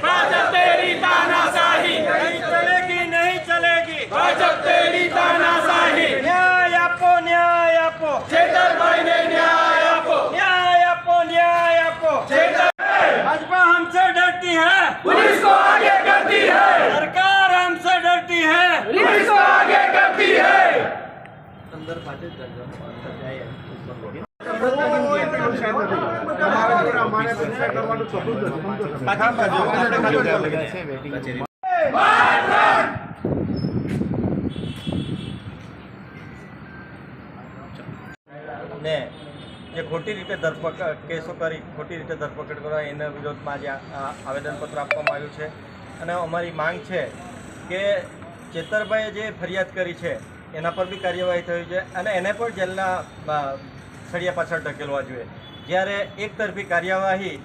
Parabéns! ને જે ખોટી રીતે ધરપકડ કેસો કરી ખોટી રીતે ધરપકડ કરવા એના વિરોધમાં આજે આવેદનપત્ર આપવામાં આવ્યું છે. અને અમારી માંગ છે કે ચેતરભાઈએ જે ફરિયાદ કરી છે એના પર બી કાર્યવાહી થવી છે અને એને પણ જેલના સળિયા પાછળ ધકેલવા જોઈએ. જ્યારે એક તરફી કાર્યવાહી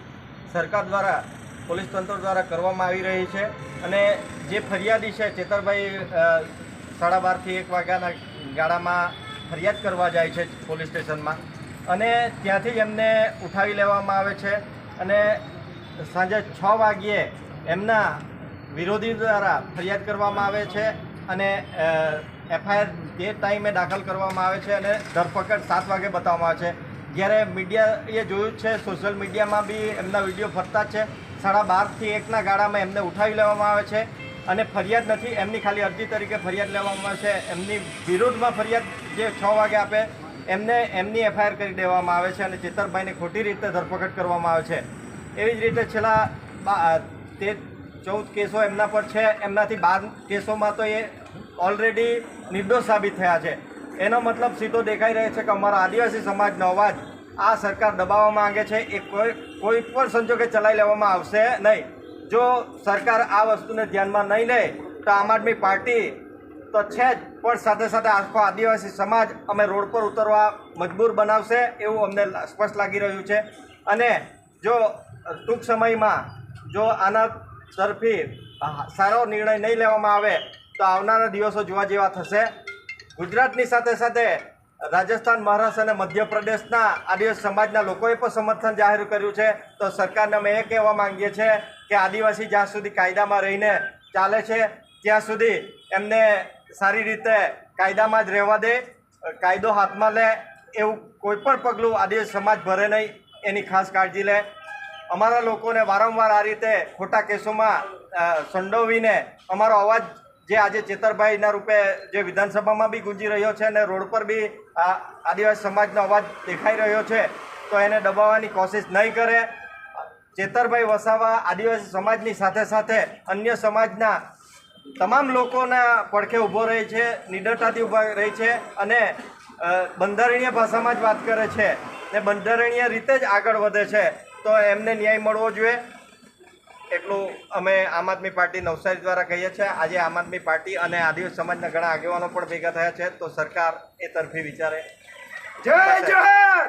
સરકાર દ્વારા, પોલીસ તંત્ર દ્વારા કરવામાં આવી રહી છે અને જે ફરિયાદી છે ચેતરભાઈ સાડા બારથી એક વાગ્યાના ગાળામાં ફરિયાદ કરવા જાય છે પોલીસ સ્ટેશનમાં અને ત્યાંથી એમને ઉઠાવી લેવામાં આવે છે અને સાંજે છ વાગ્યે એમના વિરોધી દ્વારા ફરિયાદ કરવામાં આવે છે અને એફઆઈઆર તે ટાઈમે દાખલ કરવામાં આવે છે અને ધરપકડ સાત વાગે બતાવવામાં આવે છે. જ્યારે મીડિયાએ જોયું છે, સોશિયલ મીડિયામાં બી એમના વીડિયો ફરતા છે. સાડા બારથી એકના ગાળામાં એમને ઉઠાવી લેવામાં આવે છે અને ફરિયાદ નથી, એમની ખાલી અરજી તરીકે ફરિયાદ લેવામાં આવે છે. એમની વિરોધમાં ફરિયાદ જે છ વાગે આપે, એમને, એમની એફઆઈઆર કરી દેવામાં આવે છે અને ચેતરભાઈને ખોટી રીતે ધરપકડ કરવામાં આવે છે. એવી જ રીતે છેલ્લા તે ચૌદ કેસો એમના પર છે. એમનાથી બાર કેસોમાં તો એ ઓલરેડી નિર્દોષ સાબિત થયા છે. એનો મતલબ સીધો દેખાઈ રહ્યો છે કે અમારો આદિવાસી સમાજનો અવાજ આ સરકાર દબાવવા માંગે છે. એ કોઈ કોઈ પણ સંજોગે ચલાવી લેવામાં આવશે નહીં. જો સરકાર આ વસ્તુને ધ્યાનમાં નહીં લે, તો આમ આદમી પાર્ટી તો છે જ. પણ સાથે સાથે આખો આદિવાસી સમાજ અમે રોડ પર ઉતરવા મજબૂર બનાવશે એવું અમને સ્પષ્ટ લાગી રહ્યું છે. અને જો ટૂંક સમયમાં જો આના તરફી સારો નિર્ણય નહીં લેવામાં આવે, તો આવનારા દિવસો જોવા જેવા થશે. ગુજરાતની સાથે સાથે રાજસ્થાન, મહારાષ્ટ્ર અને મધ્યપ્રદેશના આદિવાસી સમાજના લોકોએ પણ સમર્થન જાહેર કર્યું છે. તો સરકારને અમે એ કહેવા માંગીએ છીએ કે આદિવાસી જ્યાં સુધી કાયદામાં રહીને ચાલે છે, ત્યાં સુધી એમને સારી રીતે કાયદામાં જ રહેવા દે, કાયદો હાથમાં લે, એવું કોઈ પણ પગલું આદિવાસી સમાજ ભરે નહીં, એની ખાસ કાળજી લે. અમારા લોકોને વારંવાર આ રીતે ખોટા કેસોમાં સંડોવીને અમારો અવાજ જે આજે ચેતરભાઈના રૂપે જે વિધાનસભામાં બી ગુંજી રહ્યો છે અને રોડ પર બી આદિવાસી સમાજનો અવાજ દેખાઈ રહ્યો છે, તો એને દબાવવાની કોશિશ નહીં કરે. ચેતરભાઈ વસાવા આદિવાસી સમાજની સાથે સાથે અન્ય સમાજના તમામ લોકોના પડખે ઊભો રહે છે, નિડરતાથી ઊભા રહે છે અને બંધારણીય ભાષામાં જ વાત કરે છે. ને બંધારણીય રીતે જ આગળ વધે છે, તો એમને ન્યાય મળવો જોઈએ. એટલું અમે આમ આદમી પાર્ટી નવસારી દ્વારા કહીએ છીએ. આજે આમ આદમી પાર્ટી અને આદિવાસી સમાજના ઘણા આગેવાનો પણ ભેગા થયા છે. તો સરકાર એ તરફી વિચારે. જય જોહર